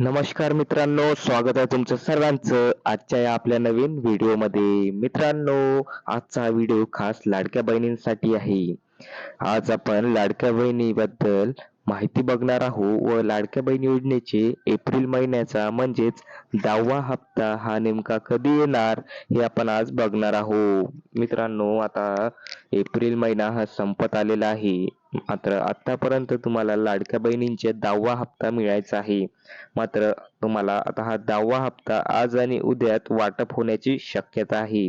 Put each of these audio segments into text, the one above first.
नमस्कार मित्रांनो स्वागत आहे तुमचं सर्वांचं आजच्या या आपल्या नवीन व्हिडिओमध्ये. मित्रांनो आजचा व्हिडिओ खास लाडक्या बहिणींसाठी आहे. आज आपण लाडक्या बहिणीबद्दल माहिती बघणार आहोत व लाडक्या बहीण योजनेचे एप्रिल महिन्याचा म्हणजेच दहावा हप्ता हा नेमका कधी येणार हे आपण आज बघणार आहोत. मित्रांनो आता एप्रिल महिना हा संपत आलेला आहे. मात्र आतापर्यंत तुम्हाला लाडक्या बहिणींचे दहावा हप्ता मिळायचा आहे. मात्र तुम्हाला आता हा दहावा हप्ता आज आणि उद्यात वाटप होण्याची शक्यता आहे.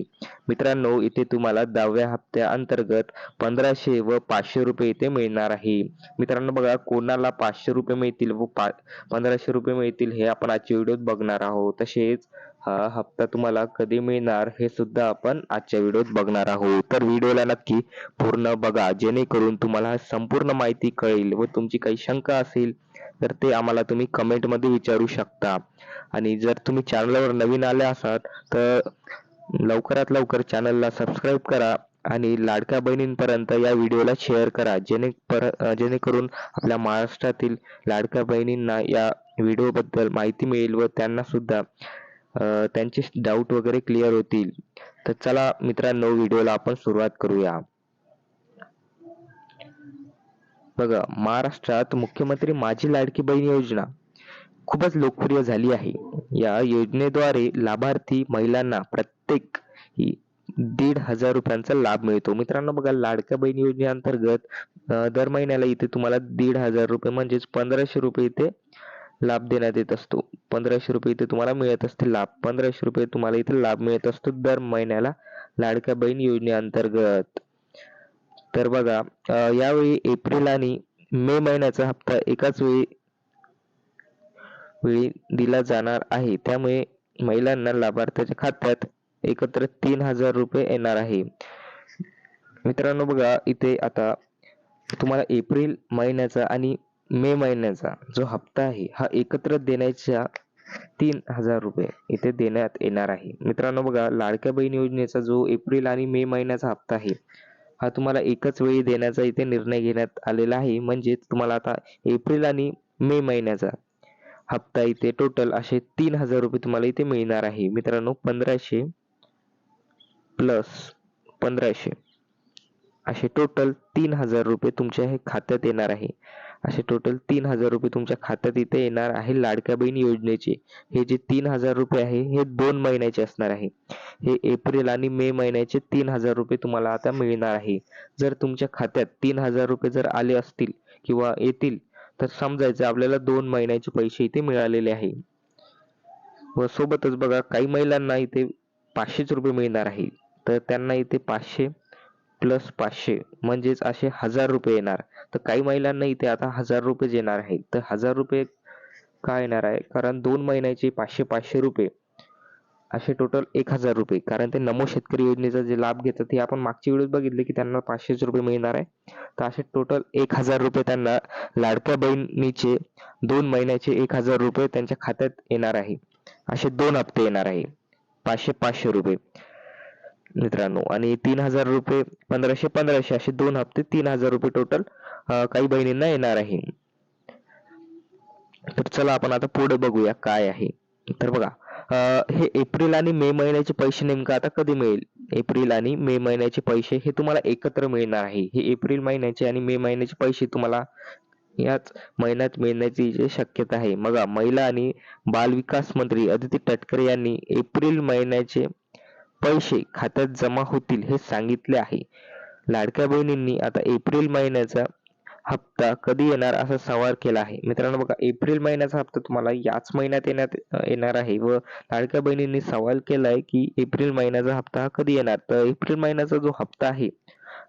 मित्रांनो इथे तुम्हाला दहाव्या हप्त्या अंतर्गत पंधराशे व पाचशे रुपये इथे मिळणार आहे. मित्रांनो बघा कोणाला पाचशे रुपये मिळतील व पा पंधराशे रुपये मिळतील हे आपण आजच्या व्हिडिओत बघणार आहोत. तसेच हा हप्ता तुम्हाला कधी मिळणार हे सुद्धा आपण आजच्या व्हिडिओत बघणार आहोत. तर व्हिडिओला नक्की पूर्ण बघा जेणेकरून तुम्हाला संपूर्ण माहिती कळेल व तुमची काही शंका असेल तर ते आम्हाला तुम्ही कमेंटमध्ये विचारू शकता. आणि जर तुम्ही चॅनलवर नवीन आले असाल तर लवकरात लवकर चॅनलला सबस्क्राईब करा आणि लाडक्या बहिणींपर्यंत या व्हिडिओला शेअर करा. जेणे पर जेणेकरून आपल्या महाराष्ट्रातील लाडक्या बहिणींना या व्हिडिओबद्दल माहिती मिळेल व त्यांना सुद्धा त्यांचे डाऊट वगैरे क्लिअर होतील. तर चला मित्रांनो व्हिडिओला आपण सुरुवात करूया. बघा महाराष्ट्रात मुख्यमंत्री माझी लाडकी बहीण योजना खूपच लोकप्रिय झाली आहे. या योजनेद्वारे लाभार्थी महिलांना प्रत्येक दीड हजार रुपयांचा लाभ मिळतो. मित्रांनो बघा लाडक्या बहीण योजनेअंतर्गत दर महिन्याला इथे तुम्हाला दीड हजार रुपये म्हणजेच पंधराशे रुपये इथे लाभ देण्यात येत असतो. पंधराशे रुपये इथे तुम्हाला मिळत असते लाभ. पंधराशे रुपये तुम्हाला इथे लाभ मिळत असतो दर महिन्याला लाडक्या बहीण योजनेअंतर्गत. तर बघा यावेळी एप्रिल आणि मे महिन्याचा हप्ता एकाच वेळी वेळी दिला जाणार आहे. त्यामुळे महिलांना लाभार्थ्याच्या खात्यात एकत्र तीन हजार रुपये येणार आहे. मित्रांनो बघा इथे आता तुम्हाला एप्रिल महिन्याचा आणि मे महिन्याचा जो हप्ता आहे हा एकत्र देण्याच्या तीन हजार रुपये इथे देण्यात येणार आहे. मित्रांनो बघा लाडक्या बहीण योजनेचा जो एप्रिल आणि मे महिन्याचा हप्ता आहे हा तुम्हाला एकच वेळी देण्याचा इथे निर्णय घेण्यात आलेला आहे. म्हणजे तुम्हाला आता एप्रिल आणि मे महिन्याचा हप्ता इथे टोटल असे तीन हजार रुपये तुम्हाला इथे मिळणार आहे. मित्रांनो पंधराशे प्लस पंधराशे. असे टोटल तीन हजार रुपये तुमच्या हे खात्यात येणार आहे. असे टोटल तीन हजार रुपये तुमच्या खात्यात इथे येणार आहे लाडक्या बहीण योजनेचे. हे जे तीन हजार रुपये आहे हे दोन महिन्याचे असणार आहे. हे एप्रिल आणि मे महिन्याचे तीन हजार रुपये तुम्हाला आता मिळणार आहे. जर तुमच्या खात्यात तीन हजार रुपये जर आले असतील किंवा येतील तर समजायचं आपल्याला दोन महिन्याचे पैसे इथे मिळालेले आहे. व सोबतच बघा काही महिलांना इथे पाचशेच रुपये मिळणार आहे. तर त्यांना इथे पाचशे प्लस पाचशे म्हणजेच असे हजार रुपये येणार. तर काही महिलांना इथे आता हजार रुपये येणार आहे. तर हजार रुपये का येणार आहे? कारण दोन महिन्याचे पाचशे पाचशे रुपये. असे टोटल एक हजार रुपये. कारण ते नमो शेतकरी योजनेचा जे लाभ घेतात ते आपण मागच्या वेळेस बघितले की त्यांना पाचशेच रुपये मिळणार आहे. तर असे टोटल एक हजार रुपये त्यांना लाडक्या बहिणीचे दोन महिन्याचे एक हजार रुपये त्यांच्या खात्यात येणार आहे. असे दोन हप्ते येणार आहे. पाचशे पाचशे रुपये. मित्रांनो. आणि तीन हजार रुपये पंधराशे पंधराशे असे दोन हप्ते तीन हजार रुपये टोटल काही बहिणींना येणार आहे. तर चला आपण आता पुढे बघूया काय आहे. तर बघा हे एप्रिल आणि मे महिन्याचे पैसे नेमकं आता कधी मिळेल? एप्रिल आणि मे महिन्याचे पैसे हे तुम्हाला एकत्र मिळणार आहे. हे एप्रिल महिन्याचे आणि मे महिन्याचे पैसे तुम्हाला याच महिन्यात मिळण्याची शक्यता आहे. बघा महिला आणि बाल विकास मंत्री अदिती तटकरे यांनी एप्रिल महिन्याचे पैसे खात्यात जमा होतील हे सांगितले आहे. लाडक्या बहिणींनी आता एप्रिल महिन्याचा हप्ता कधी येणार असा सवाल केला आहे. मित्रांनो बघा एप्रिल महिन्याचा हप्ता तुम्हाला याच महिन्यात येण्यात येणार आहे व लाडक्या बहिणींनी सवाल केलाय की एप्रिल महिन्याचा हप्ता कधी येणार? तर एप्रिल महिन्याचा जो हप्ता आहे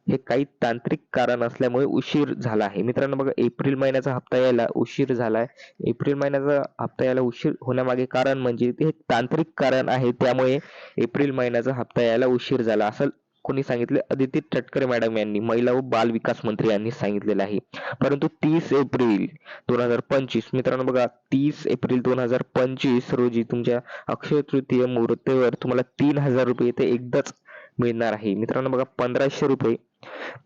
हे काही तांत्रिक कारण असल्यामुळे उशीर झाला आहे. मित्रांनो बघा एप्रिल महिन्याचा हप्ता यायला उशीर झालाय. एप्रिल महिन्याचा हप्ता यायला उशीर होण्यामागे कारण म्हणजे ते तांत्रिक कारण आहे त्यामुळे एप्रिल महिन्याचा हप्ता यायला उशीर झाला. असं कोणी सांगितले? अदिती तटकरे मॅडम यांनी महिला व बाल विकास मंत्री यांनी सांगितलेलं आहे. परंतु तीस एप्रिल दोन हजार पंचवीस मित्रांनो बघा तीस एप्रिल दोन हजार पंचवीस रोजी तुमच्या अक्षय तृतीय मुहूर्तेवर तुम्हाला तीन हजार रुपये ते एकदाच मिळणार आहे. मित्रांनो बघा पंधराशे रुपये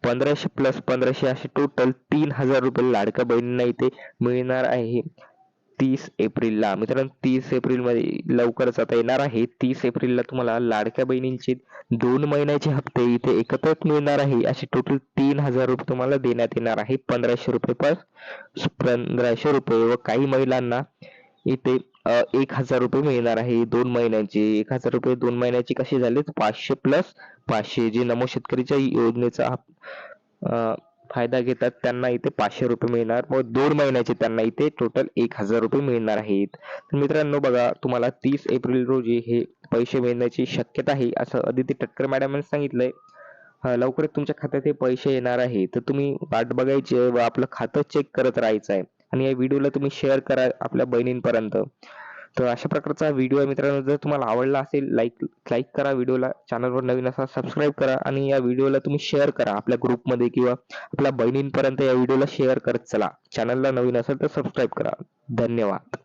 पंधराशे प्लस पंधराशे असे टोटल तीन हजार रुपये लाडक्या बहिणींना इथे मिळणार आहे. तीस एप्रिलला. मित्रांनो तीस एप्रिलमध्ये लवकरच आता येणार आहे. तीस एप्रिलला तुम्हाला लाडक्या बहिणींचे दोन महिन्याचे हप्ते इथे एकत्रच मिळणार आहे. असे टोटल तीन हजार रुपये तुम्हाला देण्यात येणार आहे. पंधराशे रुपये पर पंधराशे रुपये व काही महिलांना इथे एक हजार रुपये मिळणार आहे दोन महिन्याचे. एक हजार रुपये दोन महिन्याचे कसे झाले पाचशे प्लस पाचशे. जे नमो शेतकरीच्या योजनेचा फायदा घेतात त्यांना इथे पाचशे रुपये मिळणार. व दोन महिन्याचे त्यांना इथे टोटल एक हजार रुपये मिळणार आहेत. तर मित्रांनो बघा तुम्हाला तीस एप्रिल रोजी हे पैसे मिळण्याची शक्यता आहे असं अदिती टटकर मॅडम सांगितलंय. लवकरच तुमच्या खात्यात हे पैसे येणार आहे. तर तुम्ही वाट बघायची आहे व आपलं खातं चेक करत राहायचं आहे. आणि या व्हिडिओला तुम्ही शेअर करा आपल्या बहिणींपर्यंत. तर अशा प्रकारचा व्हिडिओ आहे मित्रांनो. जर तुम्हाला आवडला असेल लाईक लाईक करा व्हिडिओला. चॅनलवर नवीन असा सबस्क्राईब करा आणि या व्हिडिओला तुम्ही शेअर करा आपल्या ग्रुपमध्ये किंवा आपल्या बहिणींपर्यंत या व्हिडिओला शेअर करत चला. चॅनलला नवीन असेल तर सबस्क्राईब करा. धन्यवाद.